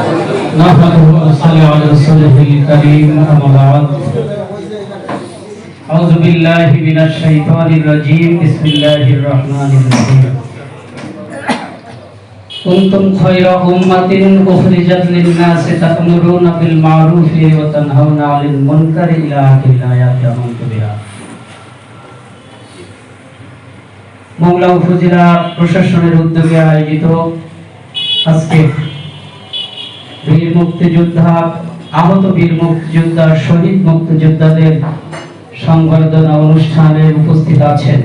نحمده ونصلي على رسوله الكريم أما بعد أعوذ بالله من الشيطان الرجيم بسم الله الرحمن الرحيم كنتم خير أمة أخرجت للناس تأمرون بالمعروف وتنهون عن المنكر إلى آخر الآيات آمنت بها মোংলা উপজেলা প্রশাসনের উদ্যোগে আয়োজিত আজকে বীর মুক্তিযোদ্ধা আহত বীর মুক্তিযোদ্ধা, শহীদ মুক্তিযোদ্ধাদের সংবর্ধনা অনুষ্ঠানে উপস্থিত আছেন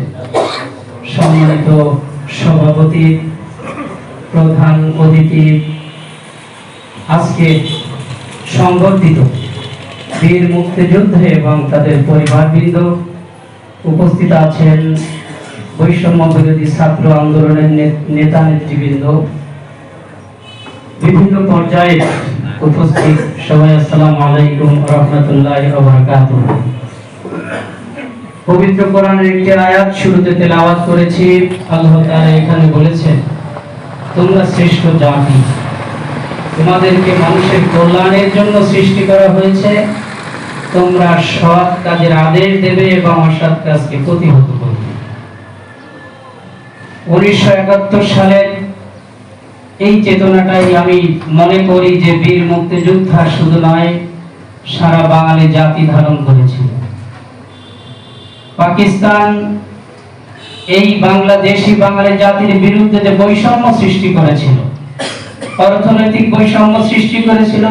সম্মানিত সভাপতি, প্রধান অতিথি, আজকে সংবর্ধিত বীর মুক্তিযুদ্ধে এবং তাদের পরিবারবৃন্দ উপস্থিত আছেন বৈষম্য বিরোধী ছাত্র আন্দোলনের নেতা নেতৃবৃন্দ বিভিন্ন পর্যায়ে উপস্থিত সবাই আসসালামু আলাইকুম রহমতুল্লাহ পবিত্র কোরআনের একটি আয়াত শুরুতে তেলাওয়াত করেছি। আল্লাহ তাআলা এখানে বলেছেন, তোমরা শ্রেষ্ঠ জাতি। তোমাদেরকে মানুষের কল্যাণের জন্য সৃষ্টি করা হয়েছে। তোমরা সৎ কাজের আদেশ দেবে এবং অসৎ কাজকে প্রতিহত করবে। উনিশশো একাত্তর সালের এই চেতনাটাই আমি মনে করি যে বীর মুক্তিযোদ্ধা শুধু নয়, সারা বাঙালি জাতি ধারণ করেছিল। পাকিস্তান এই বাংলাদেশি বাঙালি জাতির বিরুদ্ধে যে বৈষম্য সৃষ্টি করেছিল, অর্থনৈতিক বৈষম্য সৃষ্টি করেছিল,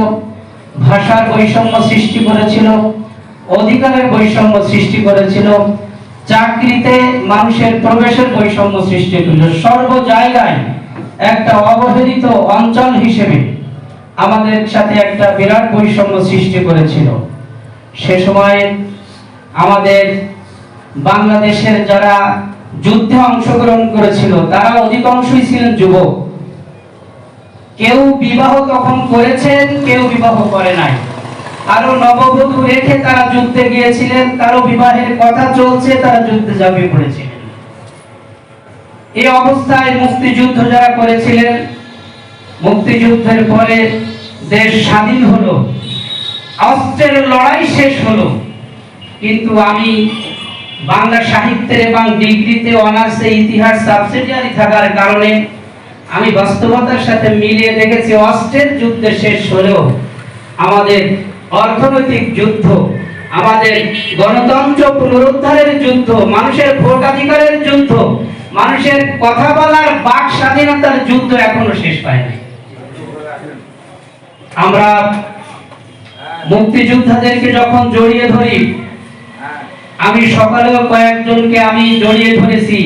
ভাষার বৈষম্য সৃষ্টি করেছিল, অধিকারের বৈষম্য সৃষ্টি করেছিল, চাকরিতে মানুষের প্রবেশের বৈষম্য সৃষ্টি করেছিল, সর্ব জায়গায় একটা অবহেলিত অঞ্চল হিসেবে আমাদের সাথে একটা বিরাট বৈষম্য সৃষ্টি করেছিল। সে সময় আমাদের বাংলাদেশের যারা যুদ্ধে অংশগ্রহণ করেছিল, তারা অধিকাংশই ছিলেন যুবক। কেউ বিবাহ তখন করেছেন, কেউ বিবাহ করে নাই। আরও নববধূ রেখে তারা যুদ্ধে গিয়েছিলেন কারও বিবাহের কথা চলছে, তারা যুদ্ধে ঝাঁপিয়ে পড়েছিলেন। এই অবস্থায় মুক্তিযুদ্ধ যারা করেছিলেন, মুক্তিযুদ্ধের পরে দেশ স্বাধীন হলো, অস্ত্রের লড়াই শেষ হলো। কিন্তু আমি বাংলা সাহিত্যের এবং ডিগ্রিতে অনার্সে ইতিহাস সাবসিডিয়ারি থাকার কারণে আমি বাস্তবতার সাথে মিলিয়ে দেখেছি অস্ত্রের যুদ্ধ শেষ হলেও আমাদের অর্থনৈতিক যুদ্ধ, আমাদের গণতন্ত্র পুনরুদ্ধারের যুদ্ধ, মানুষের ভোটাধিকারের যুদ্ধ মানুষের কথা বলার বাক স্বাধীনতার যুদ্ধ এখনও শেষ পায়নি। আমরা মুক্তিযোদ্ধাদেরকে যখন জড়িয়ে ধরি, আমি সকালেও কয়েকজনকে আমি জড়িয়ে ধরেছি।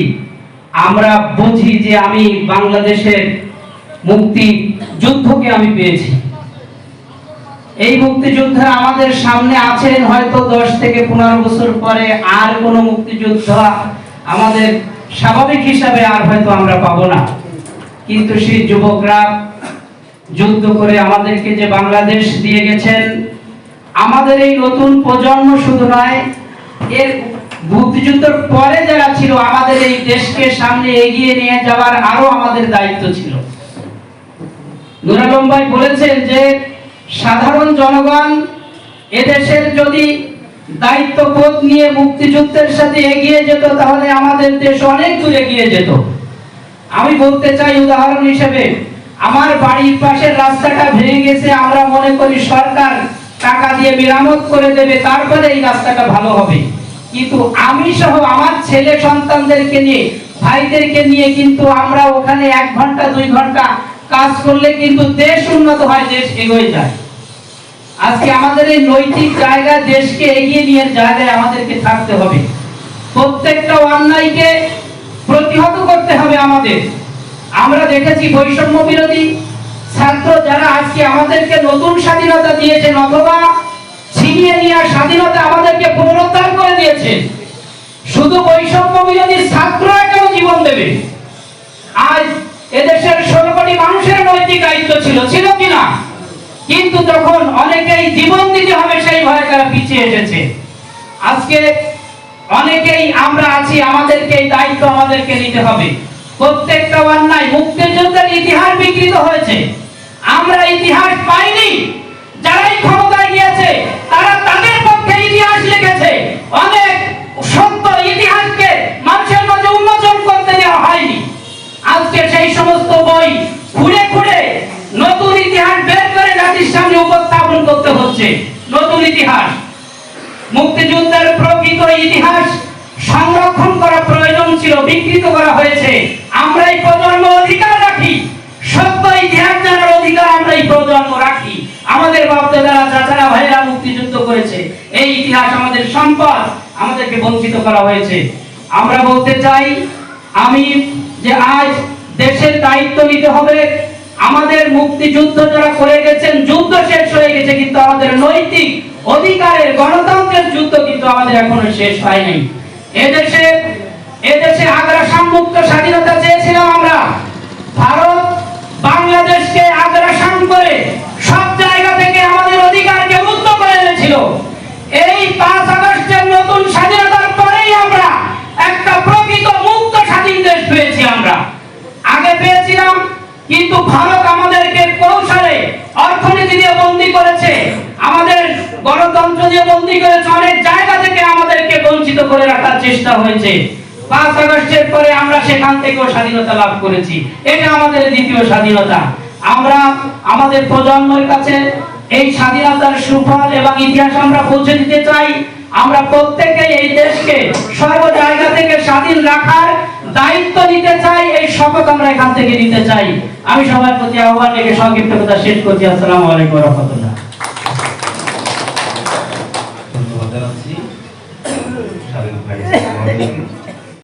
আমরা বুঝি যে আমি বাংলাদেশের মুক্তি যুদ্ধকে আমি পেয়েছি। এই মুক্তিযোদ্ধা আমাদের সামনে আছেন হয়তো দশ থেকে পনেরো বছর পরে আর কোন মুক্তিযোদ্ধা আমাদের স্বাভাবিক হিসাবে আর হয়তো আমরা পাবো না। কিন্তু সেই যুবকরা যুদ্ধ করে আমাদেরকে যে বাংলাদেশ দিয়ে গেছেন, আমাদের এই নতুন প্রজন্ম শুধু নয়, এর মুক্তিযুদ্ধের পরে যারা ছিল, আমাদের এই দেশকে সামনে এগিয়ে নিয়ে যাওয়ার আরও আমাদের দায়িত্ব ছিল। নুরালম ভাই বলেছেন যে, সাধারণ জনগণ এদেশের যদি দায়িত্ববোধ নিয়ে মুক্তিযুদ্ধের সাথে এগিয়ে তাহলে আমাদের দেশ অনেক দূর এগিয়ে যেত। আমি বলতে চাই উদাহরণ হিসেবে, আমার বাড়ির পাশের রাস্তাটা ভেঙে গেছে, আমরা মনে করি সরকার টাকা দিয়ে মেরামত করে দেবে, তারপরে এই রাস্তাটা ভালো হবে। কিন্তু আমি সহ আমার ছেলে সন্তানদেরকে নিয়ে, ভাইদেরকে নিয়ে কিন্তু আমরা ওখানে এক ঘণ্টা, দুই ঘণ্টা কাজ করলে কিন্তু দেশ উন্নত হয়, দেশ এগিয়ে যায়। আজকে আমাদের এই নৈতিক জায়গা দেশকে এগিয়ে নিয়ে জায়গায় আমাদেরকে থাকতে হবে। প্রত্যেকটা অন্যায়কে প্রতিহত করতে হবে আমাদের। আমরা দেখেছি বৈষম্য বিরোধী ছাত্র যারা আজকে আমাদেরকে নতুন স্বাধীনতা দিয়েছেন অথবা ছিনিয়ে নেওয়া স্বাধীনতা আমাদেরকে পুনরুদ্ধার করে দিয়েছে শুধু বৈষম্য বিরোধী ছাত্ররা কেন জীবন দেবে? আজ এদেশের ষোলো কোটি মানুষের নৈতিক দায়িত্ব ছিল ছিল কিনা? কিন্তু তখন অনেকেই জীবন দিতে হবে সেই ভয়ে তারা পিছিয়ে এসেছে। আজকে অনেকেই আমরা আছি আমাদেরকে এই দায়িত্ব আমাদেরকে নিতে হবে। প্রত্যেকটা অন্যায় মুক্তিযুদ্ধের ইতিহাস বিকৃত হয়েছে। আমরা ইতিহাস পাইনি। যারাই ক্ষমতায় গিয়েছে, তারা তাদের পক্ষে ইতিহাস লিখেছে। অনেক সত্য ইতিহাসকে মানুষের মধ্যে উন্মোচন করতে দেওয়া হয়নি। আজকে সেই সমস্ত বই খুঁড়ে খুঁড়ে নতুন ইতিহাস বের করে জাতির সামনে উপস্থাপন করতে হচ্ছে। করা প্রয়োজন ছিল, বিকৃত করা হয়েছে। আমরা এই প্রজন্ম অধিকার রাখি। সত্য ইতিহাস জানার অধিকার আমরা এই প্রজন্ম রাখি। আমাদের বাপদাদারা, চাচারা, ভাইয়েরা মুক্তিযুদ্ধ করেছে। এই ইতিহাস আমাদের সম্পদ, আমাদেরকে বঞ্চিত করা হয়েছে। আমরা বলতে চাই, আমি যে আজ দেশের দায়িত্ব নিতে হবে, আমাদের মুক্তিযুদ্ধ যারা করে গেছেন, যুদ্ধ শেষ হয়ে গেছে, কিন্তু আমাদের নৈতিক অধিকারের গণতন্ত্রের যুদ্ধ কিন্তু আমাদের এখনও শেষ হয়নি এদেশে এদেশে আগ্রাসন মুক্ত স্বাধীনতা চেয়েছিলাম আমরা। ভারত বাংলাদেশকে আগ্রাসন করে সব জায়গা থেকে আমাদের অধিকারকে মুক্ত করে এনেছিল। এই পাঁচ আগস্টের নতুন স্বাধীনতার পরেই আমরা একটা প্রকৃত মুক্ত স্বাধীন দেশ পেয়েছি আমরা। আগে পেয়েছিলাম, কিন্তু ভারত আমাদেরকে কৌশলে, অর্থনীতি দিয়ে বন্দি করেছে। আমাদের গণতন্ত্র দিয়ে বন্দি করেছে। অনেক জায়গা থেকে বঞ্চিত করে রাখার চেষ্টা হয়েছে। পাঁচ আগস্টের পরে আমরা সেখান থেকেও স্বাধীনতা লাভ করেছি। এটা আমাদের দ্বিতীয় স্বাধীনতা। আমরা আমাদের প্রজন্মের কাছে এই স্বাধীনতার সুফল এবং ইতিহাস আমরা পৌঁছে দিতে চাই। আমরা প্রত্যেকে এই দেশকে সর্ব জায়গা থেকে স্বাধীন রাখার দায়িত্ব নিতে চাই। এই শপথ আমরা এখান থেকে নিতে চাই। আমি সবার প্রতি আহ্বান রেখে সংক্ষিপ্ত কথা শেষ করছি। আসসালামু আলাইকুম রহমতুল্লাহ।